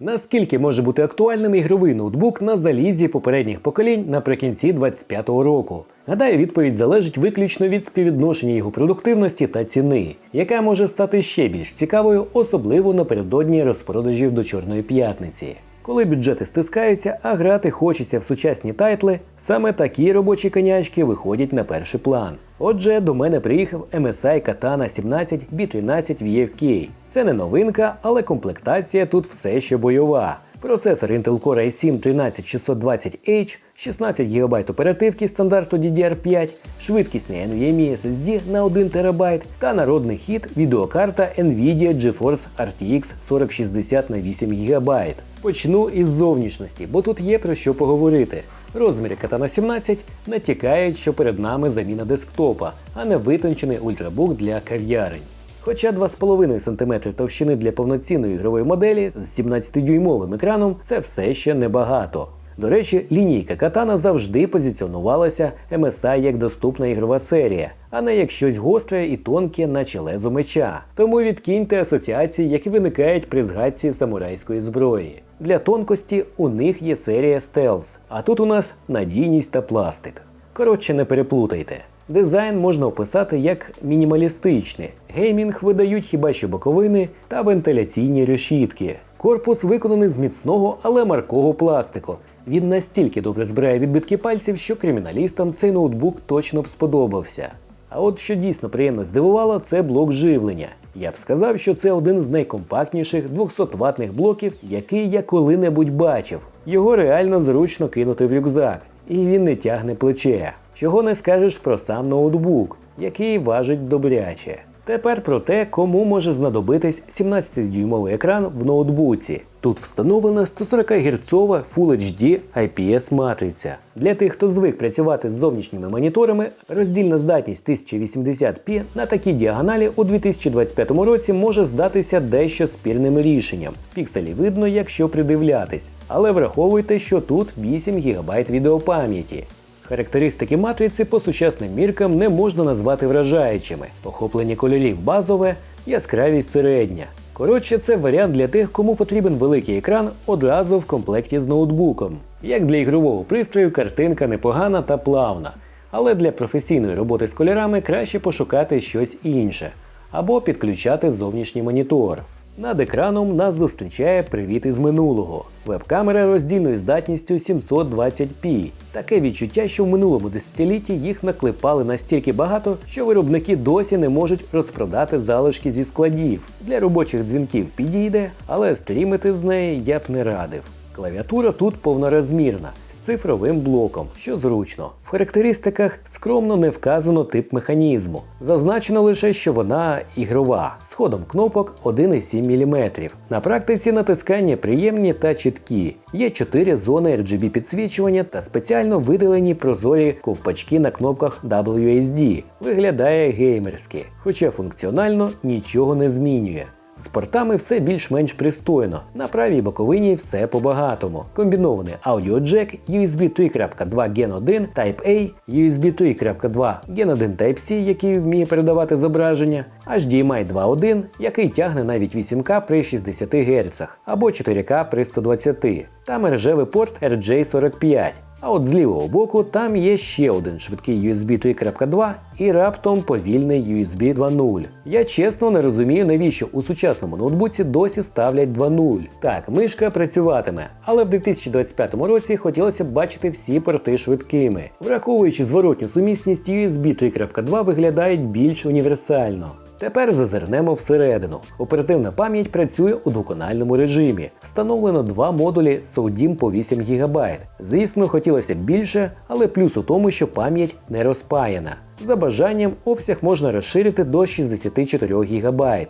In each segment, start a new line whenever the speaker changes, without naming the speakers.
Наскільки може бути актуальним ігровий ноутбук на залізі попередніх поколінь наприкінці 2025 року? Гадаю, відповідь залежить виключно від співвідношення його продуктивності та ціни, яка може стати ще більш цікавою, особливо напередодні розпродажів до Чорної п'ятниці. Коли бюджети стискаються, а грати хочеться в сучасні тайтли, саме такі робочі конячки виходять на перший план. Отже, до мене приїхав MSI Katana 17 B13 VFK. Це не новинка, але комплектація тут все ще бойова. Процесор Intel Core i7 13620H, 16 ГБ оперативки стандарту DDR5, швидкісний NVMe SSD на 1 ТБ та народний хід відеокарта Nvidia GeForce RTX 4060 на 8 ГБ. Почну із зовнішності, бо тут є про що поговорити. Розміри Katana 17 натякають, що перед нами заміна десктопа, а не витончений ультрабук для кав'ярень. Хоча 2,5 см товщини для повноцінної ігрової моделі з 17-дюймовим екраном це все ще небагато. До речі, лінійка Katana завжди позиціонувалася MSI як доступна ігрова серія, а не як щось гостре і тонке, наче лезо меча. Тому відкиньте асоціації, які виникають при згадці самурайської зброї. Для тонкості у них є серія Stealth, а тут у нас надійність та пластик. Коротше, не переплутайте. Дизайн можна описати як мінімалістичний. Геймінг видають хіба що боковини та вентиляційні решітки. Корпус виконаний з міцного, але маркого пластику. Він настільки добре збирає відбитки пальців, що криміналістам цей ноутбук точно б сподобався. А от що дійсно приємно здивувало, це блок живлення. Я б сказав, що це один з найкомпактніших 200 ватних блоків, який я коли-небудь бачив. Його реально зручно кинути в рюкзак, і він не тягне плече. Чого не скажеш про сам ноутбук, який важить добряче. Тепер про те, кому може знадобитись 17-дюймовий екран в ноутбуці. Тут встановлена 140 Гц Full HD IPS матриця. Для тих, хто звик працювати з зовнішніми моніторами, роздільна здатність 1080p на такій діагоналі у 2025 році може здатися дещо спірним рішенням. Пікселі видно, якщо придивлятись, але враховуйте, що тут 8 ГБ відеопам'яті. Характеристики матриці по сучасним міркам не можна назвати вражаючими. Охоплення кольорів базове, яскравість середня. Коротше, це варіант для тих, кому потрібен великий екран одразу в комплекті з ноутбуком. Як для ігрового пристрою, картинка непогана та плавна. Але для професійної роботи з кольорами краще пошукати щось інше або підключати зовнішній монітор. Над екраном нас зустрічає привіт із минулого. Веб-камера роздільною здатністю 720p. Таке відчуття, що в минулому десятилітті їх наклепали настільки багато, що виробники досі не можуть розпродати залишки зі складів. Для робочих дзвінків підійде, але стрімити з неї я б не радив. Клавіатура тут повнорозмірна цифровим блоком, що зручно. В характеристиках скромно не вказано тип механізму. Зазначено лише, що вона ігрова з ходом кнопок 1,7 мм. На практиці натискання приємні та чіткі. Є 4 зони RGB підсвічування та спеціально видалені прозорі ковпачки на кнопках WSD. Виглядає геймерськи, хоча функціонально нічого не змінює. З портами все більш-менш пристойно. На правій боковині все по-багатому. Комбінований аудіоджек, USB 3.2 Gen 1 Type-A, USB 3.2 Gen 1 Type-C, який вміє передавати зображення, HDMI 2.1, який тягне навіть 8К при 60 Гц або 4К при 120 та мережевий порт RJ45. А от з лівого боку там є ще один швидкий USB 3.2 і раптом повільний USB 2.0. Я чесно не розумію, навіщо у сучасному ноутбуці досі ставлять 2.0. Так, мишка працюватиме, але в 2025 році хотілося б бачити всі порти швидкими. Враховуючи зворотню сумісність, USB 3.2 виглядають більш універсально. Тепер зазирнемо всередину. Оперативна пам'ять працює у двоканальному режимі. Встановлено два модулі SODIMM по 8 ГБ. Звісно, хотілося б більше, але плюс у тому, що пам'ять не розпаяна. За бажанням обсяг можна розширити до 64 ГБ.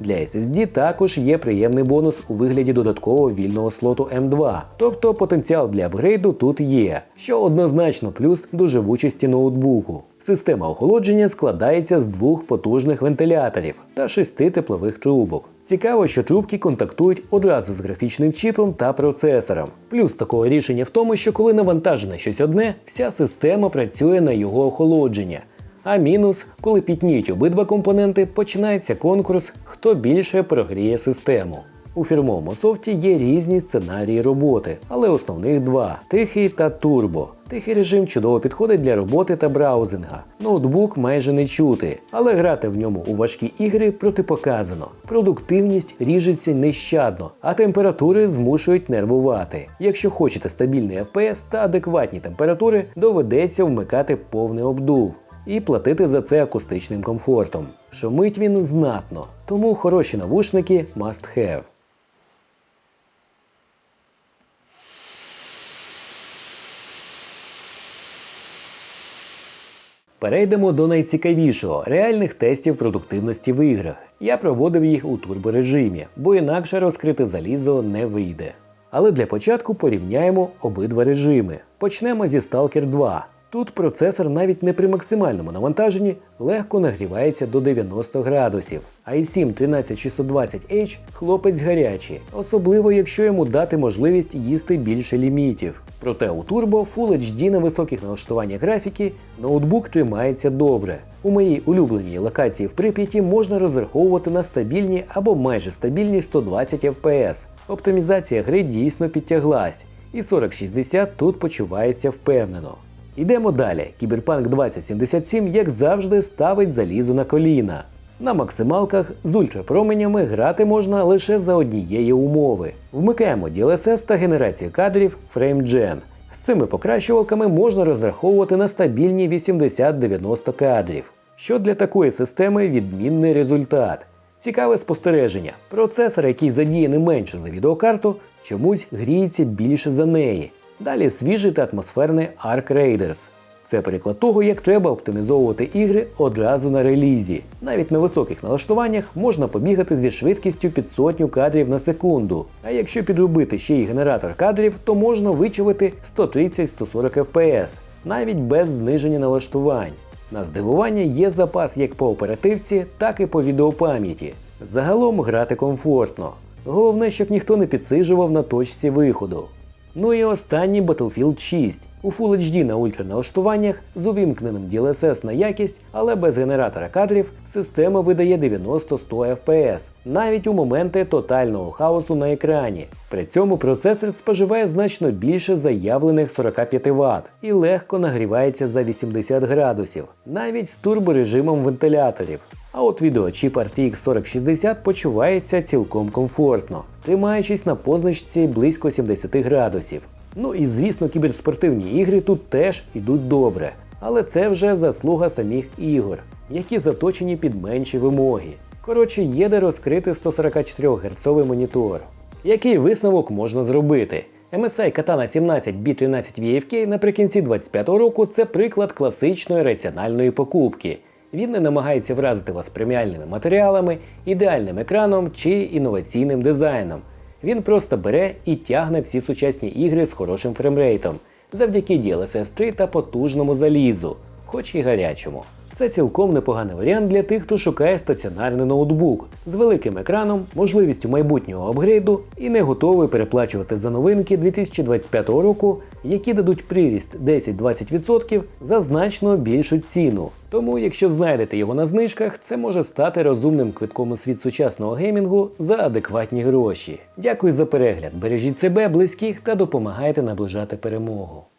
Для SSD також є приємний бонус у вигляді додаткового вільного слоту M2, тобто потенціал для апгрейду тут є, що однозначно плюс до живучості ноутбуку. Система охолодження складається з двох потужних вентиляторів та шести теплових трубок. Цікаво, що трубки контактують одразу з графічним чіпом та процесором. Плюс такого рішення в тому, що коли навантажене щось одне, вся система працює на його охолодження. А мінус, коли пітніють обидва компоненти, починається конкурс, хто більше прогріє систему. У фірмовому софті є різні сценарії роботи, але основних два тихий та турбо. Тихий режим чудово підходить для роботи та браузинга. Ноутбук майже не чути, але грати в ньому у важкі ігри протипоказано. Продуктивність ріжеться нещадно, а температури змушують нервувати. Якщо хочете стабільний FPS та адекватні температури, доведеться вмикати повний обдув і платити за це акустичним комфортом. Шумить він знатно, тому хороші навушники must have. Перейдемо до найцікавішого реальних тестів продуктивності в іграх. Я проводив їх у турборежимі, бо інакше розкрити залізо не вийде. Але для початку порівняємо обидва режими. Почнемо зі Stalker 2. Тут процесор навіть не при максимальному навантаженні легко нагрівається до 90 градусів. i7 13620H хлопець гарячий, особливо якщо йому дати можливість їсти більше лімітів. Проте у Turbo Full HD на високих налаштуваннях графіки ноутбук тримається добре. У моїй улюбленій локації в Прип'яті можна розраховувати на стабільні або майже стабільні 120 FPS. Оптимізація гри дійсно підтяглась, і 4060 тут почувається впевнено. Йдемо далі. Кіберпанк 2077, як завжди, ставить залізо на коліна. На максималках з ультрапроменями грати можна лише за однієї умови. Вмикаємо DLSS та генерацію кадрів FrameGen. З цими покращувалками можна розраховувати на стабільні 80-90 кадрів. Що для такої системи відмінний результат. Цікаве спостереження. Процесор, який задіяний менше за відеокарту, чомусь гріється більше за неї. Далі свіжий та атмосферний Ark Raiders. Це приклад того, як треба оптимізовувати ігри одразу на релізі. Навіть на високих налаштуваннях можна побігати зі швидкістю під сотню кадрів на секунду. А якщо підробити ще й генератор кадрів, то можна вичавити 130-140 FPS, навіть без зниження налаштувань. На здивування є запас як по оперативці, так і по відеопам'яті. Загалом грати комфортно. Головне, щоб ніхто не підсижував на точці виходу. Ну і останній Battlefield 6. У Full HD на ультраналаштуваннях з увімкненим DLSS на якість, але без генератора кадрів система видає 90-100 FPS, навіть у моменти тотального хаосу на екрані. При цьому процесор споживає значно більше заявлених 45 Вт і легко нагрівається за 80 градусів, навіть з турборежимом вентиляторів. А от відеочіп RTX 4060 почувається цілком комфортно, тримаючись на позначці близько 70 градусів. Ну і звісно, кіберспортивні ігри тут теж ідуть добре, але це вже заслуга самих ігор, які заточені під менші вимоги. Коротше, є де розкрити 144 Гц монітор. Який висновок можна зробити? MSI Katana 17 B13 VFK наприкінці 2025 року це приклад класичної раціональної покупки. Він не намагається вразити вас преміальними матеріалами, ідеальним екраном чи інноваційним дизайном. Він просто бере і тягне всі сучасні ігри з хорошим фреймрейтом завдяки DLSS 3 та потужному залізу, хоч і гарячому. Це цілком непоганий варіант для тих, хто шукає стаціонарний ноутбук з великим екраном, можливістю майбутнього апгрейду і не готовий переплачувати за новинки 2025 року, які дадуть приріст 10-20% за значно більшу ціну. Тому, якщо знайдете його на знижках, це може стати розумним квитком у світ сучасного геймінгу за адекватні гроші. Дякую за перегляд. Бережіть себе, близьких та допомагайте наближати перемогу.